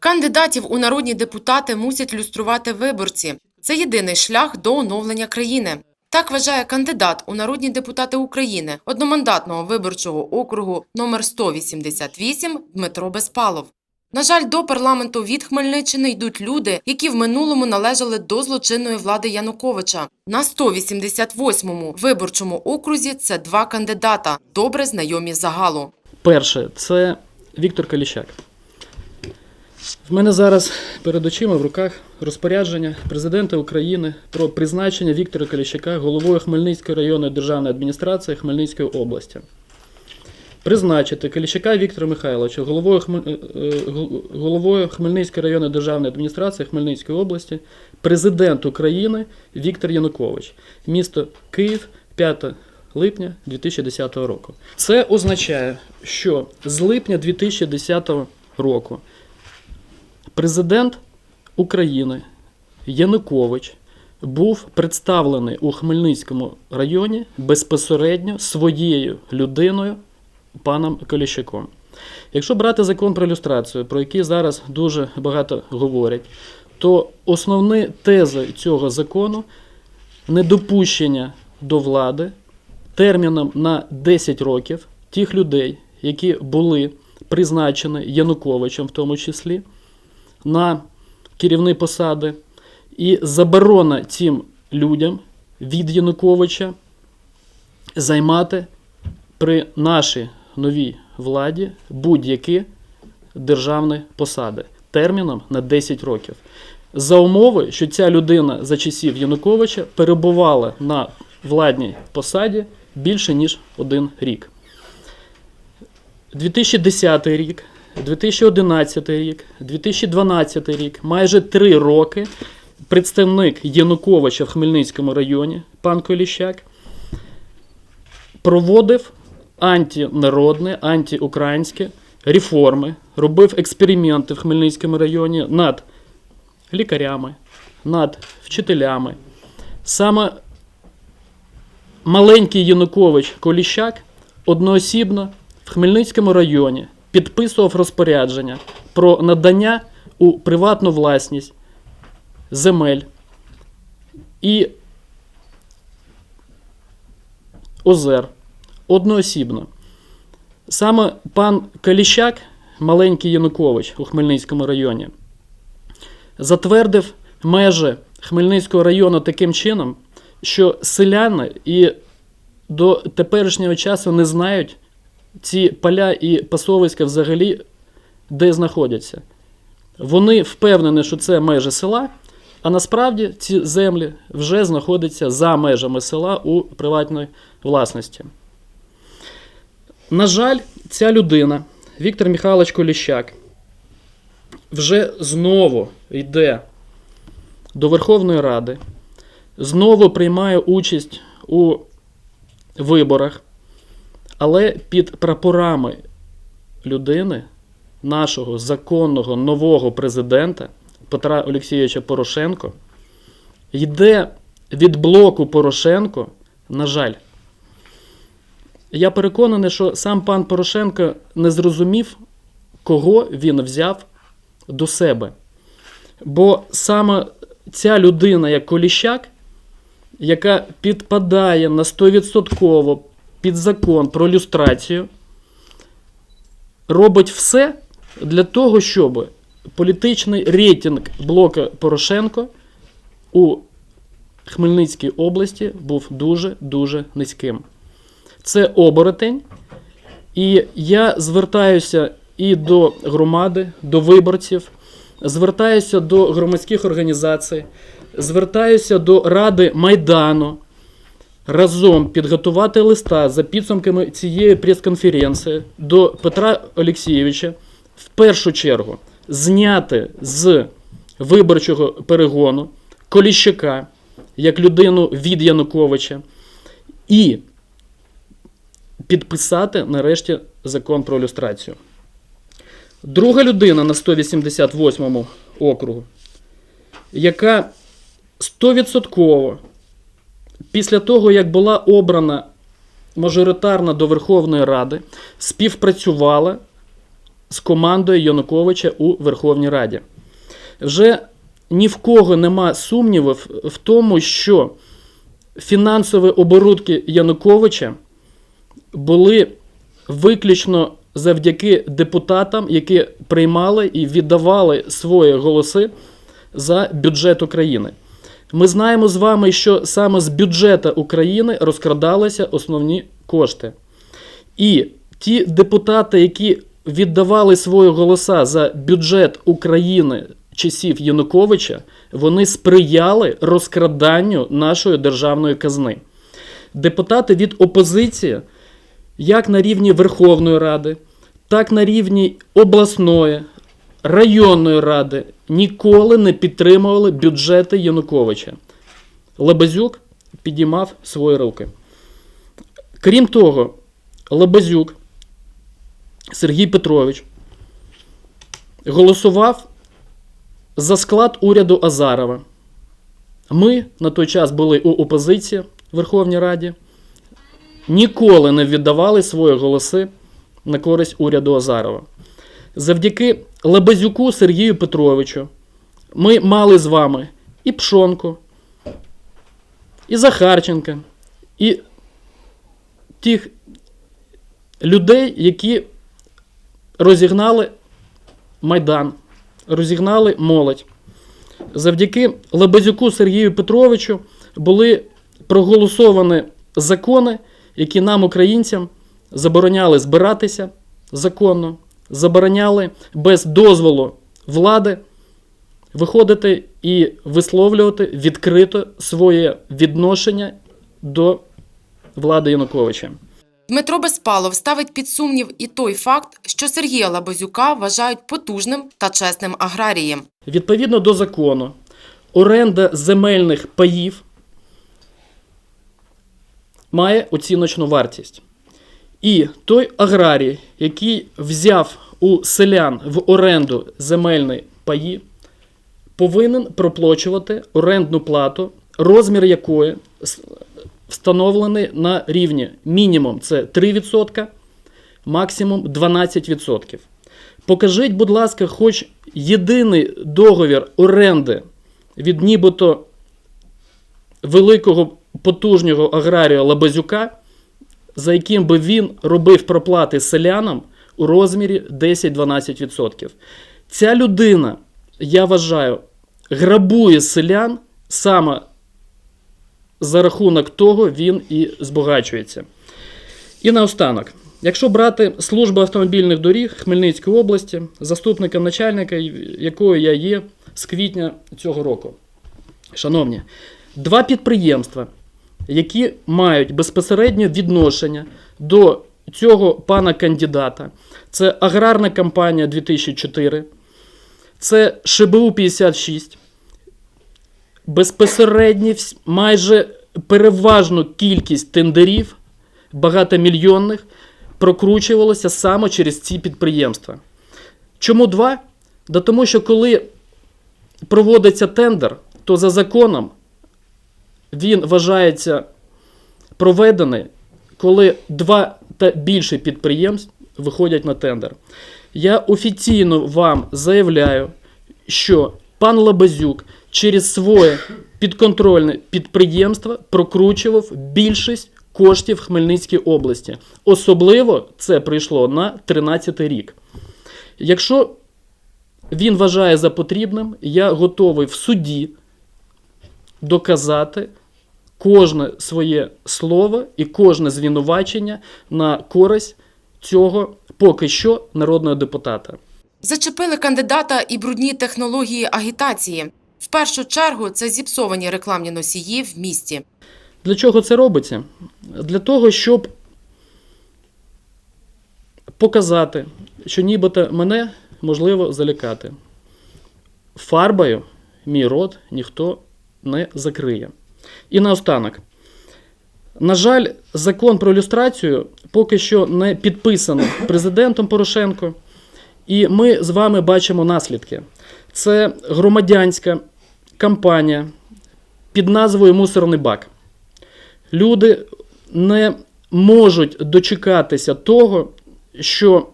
Кандидатів у народні депутати мусять люструвати виборці. Це єдиний шлях до оновлення країни. Так вважає кандидат у народні депутати України одномандатного виборчого округу номер 188 Дмитро Безпалов. На жаль, до парламенту від Хмельниччини йдуть люди, які в минулому належали до злочинної влади Януковича. На 188-му виборчому окрузі це два кандидата, добре знайомі загалу. Перше, це Віктор Каліщак. В мене зараз перед очима в руках розпорядження президента України про призначення Віктора Каліщака головою Хмельницької районної державної адміністрації Хмельницької області. Призначити Каліщака Віктора Михайловича головою, е, е, гол- головою Хмельницької районної державної адміністрації Хмельницької області, президент України Віктор Янукович, місто Київ, 5 липня 2010 року. Це означає, що з липня 2010 року президент України Янукович був представлений у Хмельницькому районі безпосередньо своєю людиною паном Коліщаком. Якщо брати закон про ілюстрацію, про який зараз дуже багато говорять, то основні тези цього закону недопущення до влади терміном на 10 років тих людей, які були призначені Януковичем, в тому числі, на керівні посади, і заборона цим людям від Януковича займати при нашій новій владі будь-які державні посади терміном на 10 років. За умови, що ця людина за часів Януковича перебувала на владній посаді більше ніж один рік. 2010 рік, 2011 рік, 2012 рік, майже три роки представник Януковича в Хмельницькому районі, пан Коліщак, проводив антинародні, антиукраїнські реформи, робив експерименти в Хмельницькому районі над лікарями, над вчителями. Саме маленький Янукович Коліщак одноосібно в Хмельницькому районі підписував розпорядження про надання у приватну власність земель і озер одноосібно. Саме пан Каліщак, маленький Янукович у Хмельницькому районі, затвердив межі Хмельницького району таким чином, що селяни і до теперішнього часу не знають ці поля і пасовиська взагалі де знаходяться. Вони впевнені, що це межі села, а насправді ці землі вже знаходяться за межами села у приватній власності. На жаль, ця людина, Віктор Михайлович Коліщак, вже знову йде до Верховної Ради, знову приймає участь у виборах, але під прапорами людини, нашого законного нового президента Петра Олексійовича Порошенко, йде від блоку Порошенко, на жаль. Я переконаний, що сам пан Порошенко не зрозумів, кого він взяв до себе. Бо саме ця людина, як Коліщак, яка підпадає на 100% під закон про люстрацію, робить все для того, щоб політичний рейтинг блока Порошенко у Хмельницькій області був дуже-дуже низьким. Це оборотень. І я звертаюся і до громади, до виборців, звертаюся до громадських організацій, звертаюся до Ради Майдану разом підготувати листа за підсумками цієї прес-конференції до Петра Олексійовича в першу чергу зняти з виборчого перегону Коліщака як людину від Януковича і підписати нарешті закон про люстрацію. Друга людина на 188 округу, яка 100% після того, як була обрана мажоритарно до Верховної Ради, співпрацювала з командою Януковича у Верховній Раді. Вже ні в кого нема сумнівів в тому, що фінансові оборудки Януковича були виключно завдяки депутатам, які приймали і віддавали свої голоси за бюджет України. Ми знаємо з вами, що саме з бюджету України розкрадалися основні кошти. І ті депутати, які віддавали свої голоса за бюджет України часів Януковича, вони сприяли розкраданню нашої державної казни. Депутати від опозиції, як на рівні Верховної Ради, так на рівні обласної, районної ради ніколи не підтримували бюджети Януковича. Лебезюк підіймав свої руки. Крім того, Лебезюк Сергій Петрович голосував за склад уряду Азарова. Ми на той час були у опозиції в Верховній Раді, ніколи не віддавали свої голоси на користь уряду Азарова. Завдяки Лебезюку Сергію Петровичу ми мали з вами і Пшонку, і Захарченка, і тих людей, які розігнали Майдан, розігнали молодь. Завдяки Лебезюку Сергію Петровичу були проголосовані закони, які нам, українцям, забороняли збиратися законно, забороняли без дозволу влади виходити і висловлювати відкрито своє відношення до влади Януковича. Дмитро Безпалов ставить під сумнів і той факт, що Сергія Лабазюка вважають потужним та чесним аграрієм. Відповідно до закону, оренда земельних паїв має оціночну вартість. І той аграрій, який взяв у селян в оренду земельні паї, повинен проплачувати орендну плату, розмір якої встановлений на рівні мінімум це 3%, максимум 12%. Покажіть, будь ласка, хоч єдиний договір оренди від нібито великого потужнього аграрія Лабазюка, за яким би він робив проплати селянам у розмірі 10-12%. Ця людина, я вважаю, грабує селян саме за рахунок того він і збагачується. І наостанок, якщо брати службу автомобільних доріг Хмельницької області, заступником начальника, якою я є з квітня цього року. Шановні, два підприємства, які мають безпосереднє відношення до цього пана кандидата, це Аграрна компанія 2004, це ШБУ 56, безпосередні майже переважну кількість тендерів багатомільйонних прокручувалося саме через ці підприємства. Чому два? Да тому що коли проводиться тендер, то за законом він вважається проведений, коли два та більше підприємств виходять на тендер. Я офіційно вам заявляю, що пан Лабазюк через своє підконтрольне підприємство прокручував більшість коштів в Хмельницькій області. Особливо це прийшло на 13 рік. Якщо він вважає за потрібним, я готовий в суді доказати кожне своє слово і кожне звинувачення на користь цього поки що народного депутата. Зачепили кандидата і брудні технології агітації. В першу чергу це зіпсовані рекламні носії в місті. Для чого це робиться? Для того, щоб показати, що нібито мене можливо залякати. Фарбою мій рот ніхто не закриє. І наостанок. На жаль, закон про люстрацію поки що не підписаний президентом Порошенко, і ми з вами бачимо наслідки. Це громадянська кампанія під назвою Мусорний бак. Люди не можуть дочекатися того, що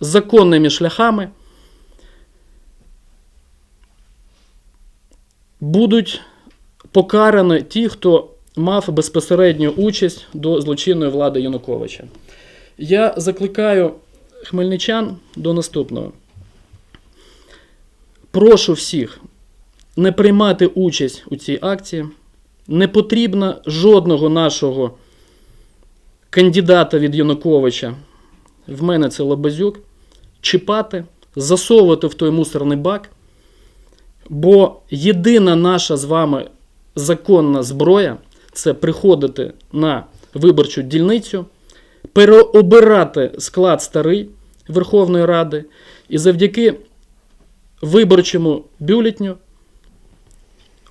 законними шляхами будуть покарані ті, хто мав безпосередню участь до злочинної влади Януковича. Я закликаю хмельничан до наступного. Прошу всіх не приймати участь у цій акції. Не потрібно жодного нашого кандидата від Януковича, в мене це Лабазюк, чіпати, засовувати в той мусорний бак. Бо єдина наша з вами законна зброя це приходити на виборчу дільницю, переобирати склад старий Верховної Ради і завдяки виборчому бюлетню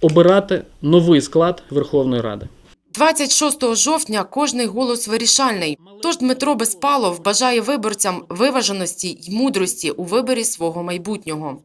обирати новий склад Верховної Ради. 26 жовтня кожний голос вирішальний. Тож Дмитро Безпалов бажає виборцям виваженості й мудрості у виборі свого майбутнього.